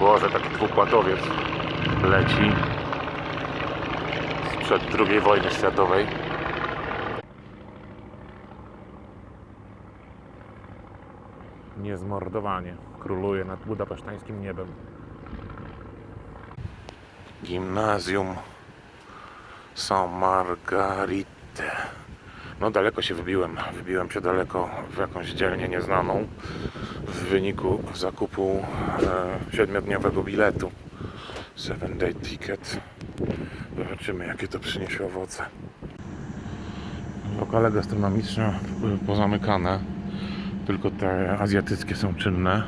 Boże, taki dwupłatowiec leci sprzed II wojny światowej. Niezmordowanie króluje nad budapesztańskim niebem. Gimnazjum Saint Margarite. No daleko się wybiłem. Wybiłem się daleko w jakąś dzielnię nieznaną w wyniku zakupu e, siedmiodniowego biletu. Seven day ticket. Zobaczymy jakie to przyniesie owoce. Lokale gastronomiczne pozamykane. Tylko te azjatyckie są czynne.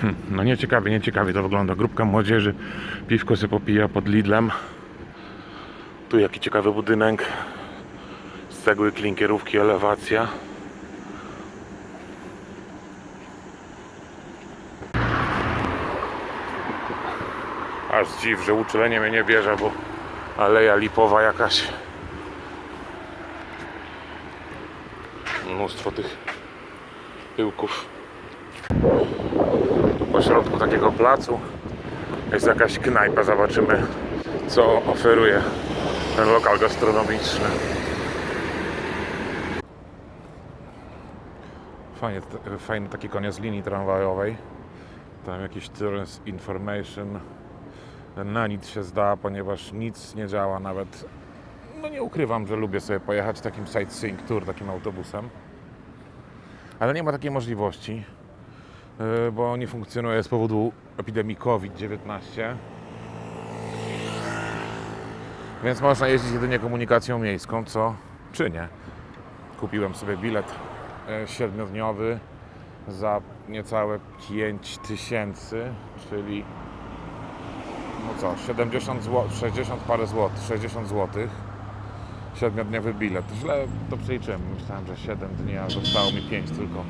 Hm, No nieciekawie, nieciekawie to wygląda. Grupka młodzieży, piwko się popija pod Lidlem. Tu jaki ciekawy budynek. Cegły klinkierówki, elewacja. Aż dziw, że uczulenie mnie nie bierze, bo aleja lipowa jakaś. Mnóstwo tych pyłków. Po środku takiego placu jest jakaś knajpa. Zobaczymy, co oferuje ten lokal gastronomiczny. Fajnie, fajny taki koniec linii tramwajowej. Tam jakiś tourist information. Na nic się zda, ponieważ nic nie działa nawet. No nie ukrywam, że lubię sobie pojechać takim sightseeing tour, takim autobusem. Ale nie ma takiej możliwości, yy, bo nie funkcjonuje z powodu epidemii COVID-19. Więc można jeździć jedynie komunikacją miejską, co czynię. Kupiłem sobie bilet siedmiodniowy za niecałe 5 tysięcy, czyli no co, 70 zł, 60 parę złotych, 60 złotych. Siedmiodniowy bilet. Źle to przeliczyłem. Myślałem, że 7 dni, a zostało mi 5 tylko.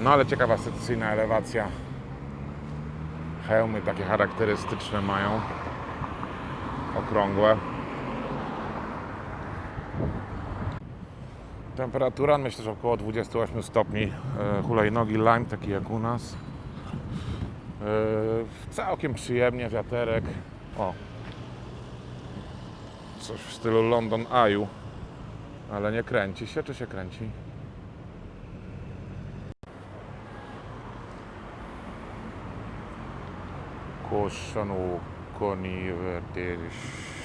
No ale ciekawa secesyjna elewacja. Hełmy takie charakterystyczne mają. Okrągłe. Temperatura myślę, że około 28 stopni. E, Hulajnogi lime, taki jak u nas. E, Całkiem przyjemnie, wiaterek. O. Coś w stylu London Eye. Ale nie kręci się, czy się kręci?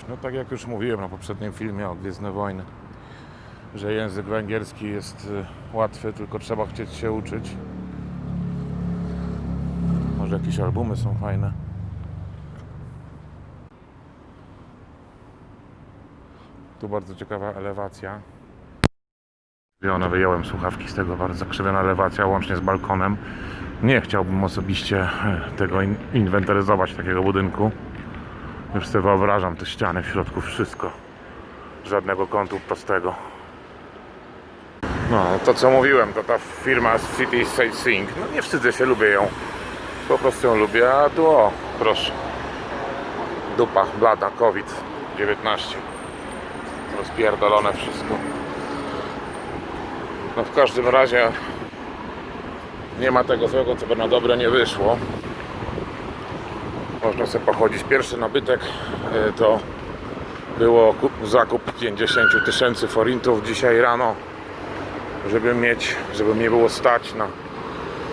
No tak jak już mówiłem na poprzednim filmie o Gwiezdne Wojny że język węgierski jest y, łatwy, tylko trzeba chcieć się uczyć. Może jakieś albumy są fajne. Tu bardzo ciekawa elewacja. Wyjąłem, wyjąłem słuchawki z tego, bardzo zakrzywiona elewacja, łącznie z balkonem. Nie chciałbym osobiście e, tego in- inwentaryzować, takiego budynku. Już sobie wyobrażam te ściany w środku, wszystko. Żadnego kątu prostego. No, to co mówiłem, to ta firma City Sightseeing, no nie wstydzę się, lubię ją. Po prostu ją lubię, a tu o, proszę. Dupa, blada, COVID-19. Rozpierdolone wszystko. No w każdym razie nie ma tego złego, co by na dobre nie wyszło. Można sobie pochodzić. Pierwszy nabytek e, to było kup- zakup 50 tysięcy forintów dzisiaj rano żeby mieć, żeby mnie było stać na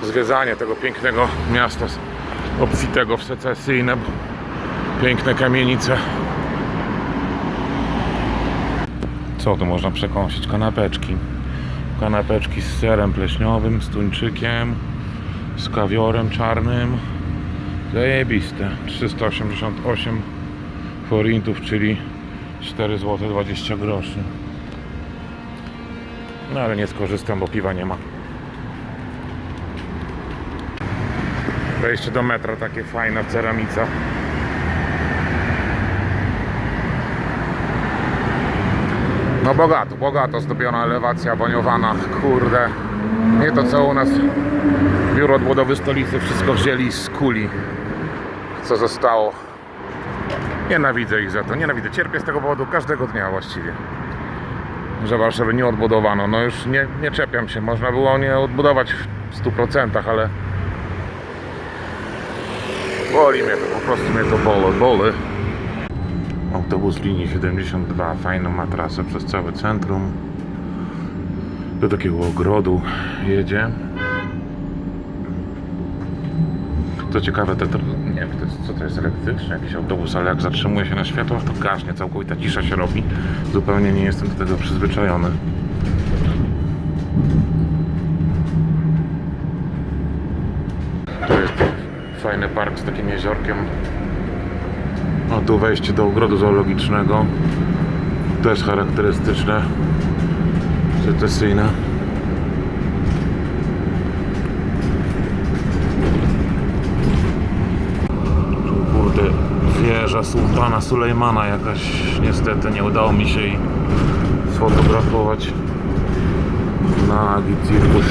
zwiedzanie tego pięknego miasta obfitego w secesyjne piękne kamienice. Co tu można przekąsić? Kanapeczki. Kanapeczki z serem pleśniowym, z tuńczykiem, z kawiorem czarnym. Zajebiste. 388 forintów, czyli 4 zł 20 groszy. No ale nie skorzystam, bo piwa nie ma. Wejście do metra takie fajne w ceramica. No bogato, bogato zdobiona elewacja baniowana, kurde. Nie to co u nas Biuro Odbudowy Stolicy wszystko wzięli z kuli, co zostało. Nienawidzę ich za to, nienawidzę. Cierpię z tego powodu każdego dnia właściwie że Warszawy nie odbudowano. No już nie, nie czepiam się, można było nie odbudować w 100%, ale Boli mnie to, po prostu mnie to boli, boli. Autobus linii 72, fajną ma trasę przez całe centrum. Do takiego ogrodu jedzie. Co ciekawe, te, nie wiem, to jest, co to jest elektryczny jakiś autobus, ale jak zatrzymuje się na światłach, to gaśnie, całkowita cisza się robi. Zupełnie nie jestem do tego przyzwyczajony. To jest fajny park z takim jeziorkiem. A tu wejście do ogrodu zoologicznego. Też charakterystyczne. Secesyjne. Tu kurde wieża sułtana Sulejmana jakaś niestety nie udało mi się jej sfotografować na Cirkus.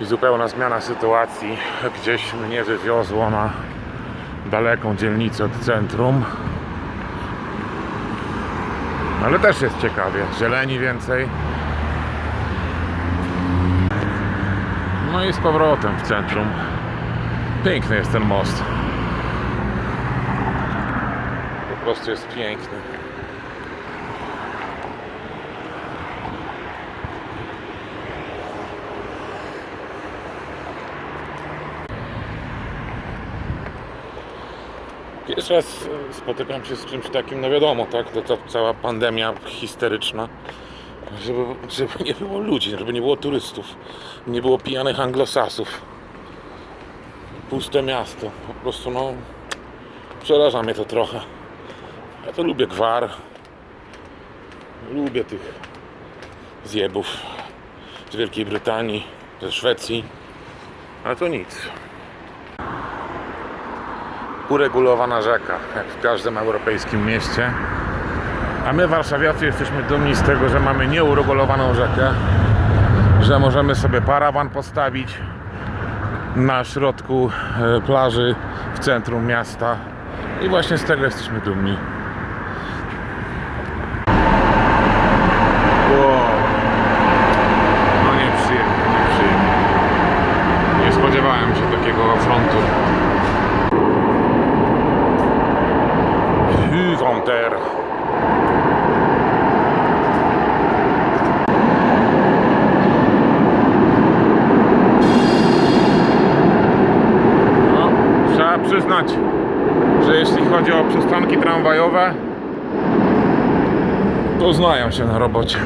I zupełna zmiana sytuacji. Gdzieś mnie wywiozło na daleką dzielnicę od centrum. Ale też jest ciekawie. Zieleni więcej. No i z powrotem w centrum. Piękny jest ten most. Po prostu jest piękny. Pierwszy raz e, spotykam się z czymś takim, no wiadomo, tak, to, to cała pandemia histeryczna, żeby, żeby nie było ludzi, żeby nie było turystów, nie było pijanych anglosasów. Puste miasto, po prostu no, przeraża mnie to trochę. Ja to lubię gwar, lubię tych zjebów z Wielkiej Brytanii, ze Szwecji, ale to nic. Uregulowana rzeka, jak w każdym europejskim mieście. A my, warszawiacy, jesteśmy dumni z tego, że mamy nieuregulowaną rzekę, że możemy sobie parawan postawić na środku e, plaży w centrum miasta i właśnie z tego jesteśmy dumni. Wow. No nieprzyjemnie, nieprzyjemnie. Nie spodziewałem się takiego frontu. Huventer. No, trzeba przyznać, że jeśli chodzi o przystanki tramwajowe, to znają się na robocie.